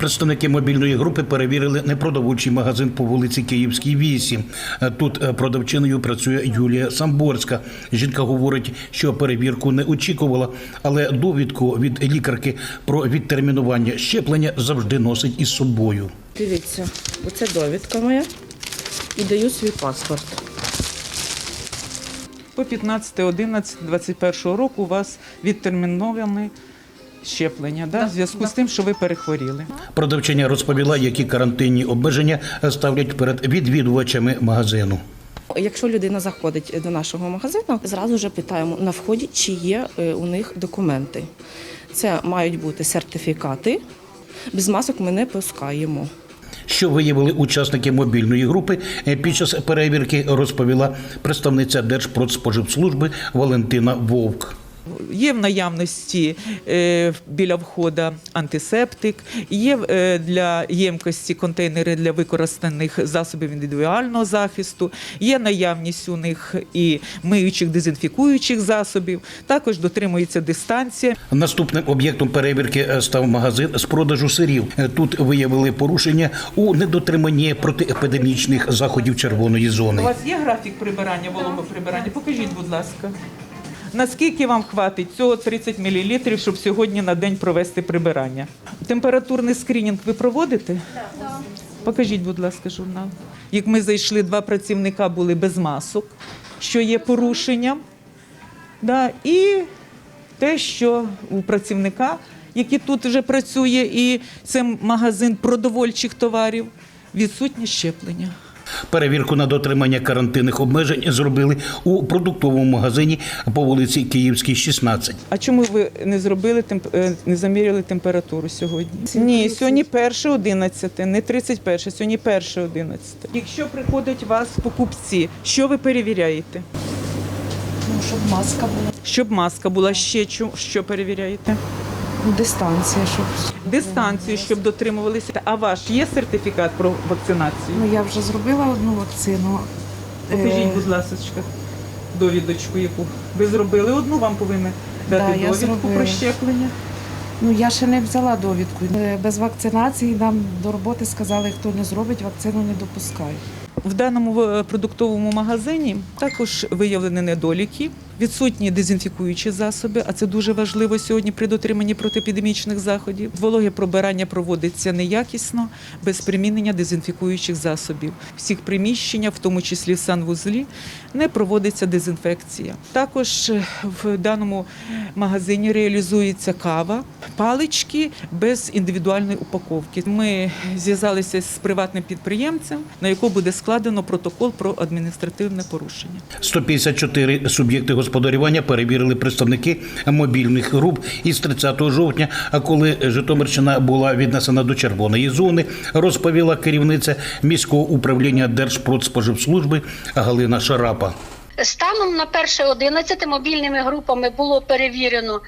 Представники мобільної групи перевірили непродовольчий магазин по вулиці Київській 8. Тут е, продавчиною працює Юлія Самборська. Жінка говорить, що перевірку не очікувала, але довідку від лікарки про відтермінування щеплення завжди носить із собою. Дивіться, оце довідка моя і даю свій паспорт. По 15.11.21 року у вас відтерміноване щеплення да, в зв'язку з тим, що ви перехворіли. Продавчиня розповіла, які карантинні обмеження ставлять перед відвідувачами магазину. Якщо людина заходить до нашого магазину, зразу вже питаємо на вході, чи є е, у них документи. Це мають бути сертифікати. Без масок ми не пускаємо. Що виявили учасники мобільної групи е, під час перевірки, розповіла представниця Держпродспоживслужби Валентина Вовк. Є в наявності е, біля входу антисептик, є е, для ємкості контейнери для використаних засобів індивідуального захисту, є наявність у них і миючих дезінфікуючих засобів. Також дотримується дистанція. Наступним об'єктом перевірки е, став магазин з продажу сирів. Тут виявили порушення у недотриманні протиепідемічних заходів червоної зони. У вас є графік прибирання, вологоприбирання? Покажіть, будь ласка. Наскільки вам хватить цього 30 мл, щоб сьогодні на день провести прибирання? Температурний скринінг ви проводите? Так. Покажіть, будь ласка, журнал. Як ми зайшли, два працівника були без масок, що є порушенням. Да, і те, що у працівника, який тут вже працює, і це магазин продовольчих товарів, відсутнє щеплення. Перевірку на дотримання карантинних обмежень зробили у продуктовому магазині по вулиці Київській, 16. А чому ви не зробили темп- е, не заміряли температуру сьогодні? Ні, сьогодні перше 11, не 31, сьогодні перше 11. Якщо приходять вас покупці, що ви перевіряєте? Ну, щоб маска була, Щоб маска була ще що перевіряєте? Дистанція, щоб Дистанцію, щоб дотримувалися. А ваш є сертифікат про вакцинацію? ну я вже зробила одну вакцину. Покажіть, Е, будь ласка, довідочку, яку ви зробили одну, вам повинні дати Да, довідку про щеплення. Ну я ще не взяла довідку. Е, Без вакцинації нам до роботи сказали, хто не зробить, вакцину не допускають. В даному е, продуктовому магазині також виявлені недоліки, відсутні дезінфікуючі засоби, а це дуже важливо сьогодні при дотриманні протиепідемічних заходів. Вологе пробирання проводиться неякісно, без примінення дезінфікуючих засобів. Всіх приміщеннях, в тому числі в санвузлі, не проводиться дезінфекція. Також е, в даному магазині реалізується кава, палички без індивідуальної упаковки. Ми зв'язалися з приватним підприємцем, на якого буде складено протокол про адміністративне порушення. 154 суб'єкти господарювання перевірили представники мобільних груп із 30 жовтня. А коли Житомирщина була віднесена до червоної зони, розповіла керівниця міського управління Держпродспоживслужби Галина Шарапа. Станом на 1.11 мобільними групами було перевірено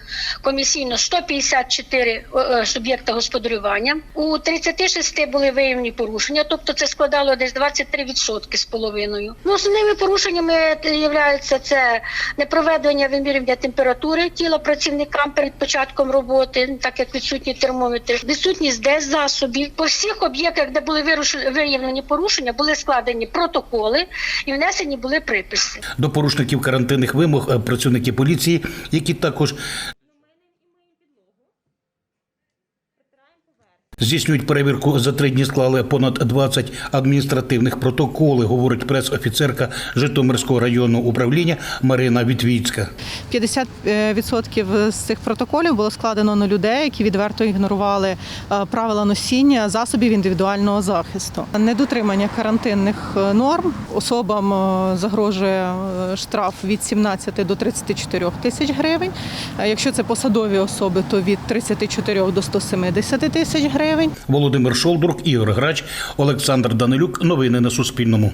комісійно 154 е, суб'єкта господарювання. У 36 були виявлені порушення, тобто це складало десь 23% з половиною. Ну, основними порушеннями являються це непроведення вимірювання температури тіла працівникам перед початком роботи, так як відсутні термометри, відсутність дез засобів. По всіх об'єктах, де були виявлені порушення, були складені протоколи і внесені були приписи. До порушників карантинних вимог е, працівники поліції, які також здійснюють перевірку за три дні склали понад 20 адміністративних протоколи, говорить прес-офіцерка Житомирського районного управління Марина Вітвіцька. 50% з цих протоколів було складено на людей, які відверто ігнорували е, правила носіння засобів індивідуального захисту. Недотримання карантинних е, норм особам е, загрожує е, штраф від 17 до 34 тисяч гривень. Е, Якщо це посадові особи, то від 34 до 170 тисяч гривень. Володимир Шолдрук, Ігор Грач, Олександр Данилюк. Новини на Суспільному.